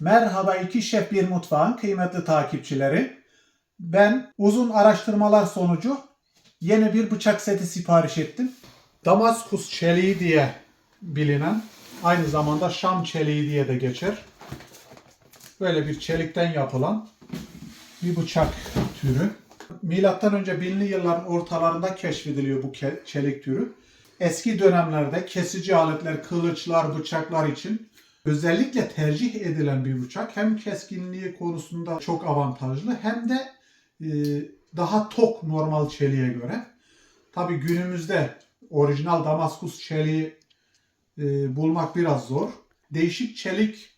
Merhaba iki şef bir mutfağın kıymetli takipçileri. Ben uzun araştırmalar sonucu yeni bir bıçak seti sipariş ettim. Damaskus çeliği diye bilinen, aynı zamanda Şam çeliği diye de geçer. Böyle bir çelikten yapılan bir bıçak türü. Milattan önce binli yılların ortalarında keşfediliyor bu çelik türü. Eski dönemlerde kesici aletler, kılıçlar, bıçaklar için özellikle tercih edilen bir bıçak. Hem keskinliği konusunda çok avantajlı hem de e, daha tok normal çeliğe göre. Tabi günümüzde orijinal Damaskus çeliği e, bulmak biraz zor. Değişik çelik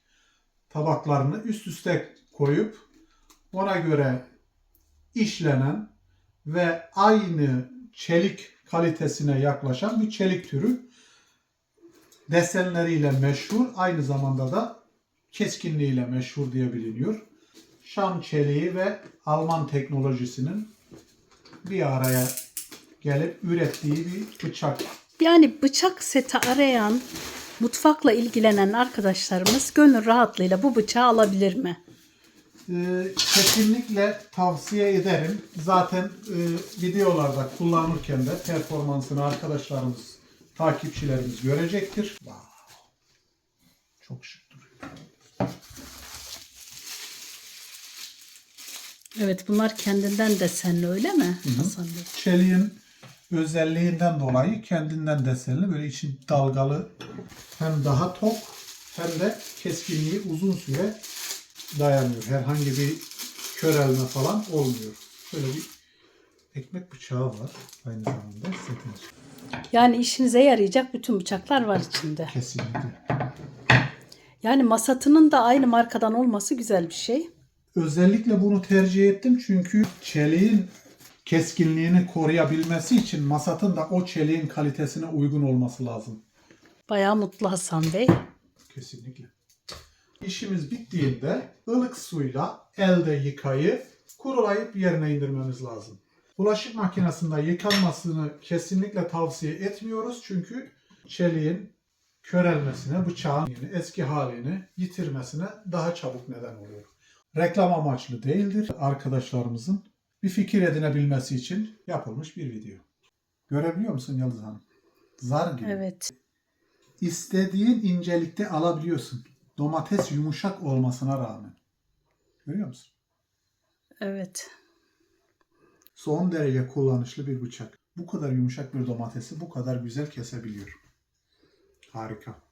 tabaklarını üst üste koyup ona göre işlenen ve aynı çelik kalitesine yaklaşan bir çelik türü. Desenleriyle meşhur, aynı zamanda da keskinliğiyle meşhur diye biliniyor. Şam çeliği ve Alman teknolojisinin bir araya gelip ürettiği bir bıçak. Yani bıçak seti arayan, mutfakla ilgilenen arkadaşlarımız gönül rahatlığıyla bu bıçağı alabilir mi? Ee, kesinlikle tavsiye ederim. Zaten e, videolarda kullanırken de performansını arkadaşlarımız, takipçilerimiz görecektir. Çok şık duruyor. Evet bunlar kendinden desenli öyle mi Hasan Bey? Çeliğin özelliğinden dolayı kendinden desenli böyle içi dalgalı hem daha tok hem de keskinliği uzun süre dayanıyor. Herhangi bir körelme falan olmuyor. Şöyle bir ekmek bıçağı var aynı zamanda setin. Yani işinize yarayacak bütün bıçaklar var içinde. Kesinlikle. Yani masatının da aynı markadan olması güzel bir şey. Özellikle bunu tercih ettim çünkü çeliğin keskinliğini koruyabilmesi için masatın da o çeliğin kalitesine uygun olması lazım. Bayağı mutlu Hasan Bey. Kesinlikle. İşimiz bittiğinde ılık suyla elde yıkayıp kurulayıp yerine indirmemiz lazım. Bulaşık makinesinde yıkanmasını kesinlikle tavsiye etmiyoruz çünkü çeliğin körelmesine, bıçağın eski halini yitirmesine daha çabuk neden oluyor. Reklam amaçlı değildir. Arkadaşlarımızın bir fikir edinebilmesi için yapılmış bir video. Görebiliyor musun Yıldız Hanım? Zar gibi. Evet. İstediğin incelikte alabiliyorsun. Domates yumuşak olmasına rağmen. Görüyor musun? Evet. Son derece kullanışlı bir bıçak. Bu kadar yumuşak bir domatesi bu kadar güzel kesebiliyor. Harika.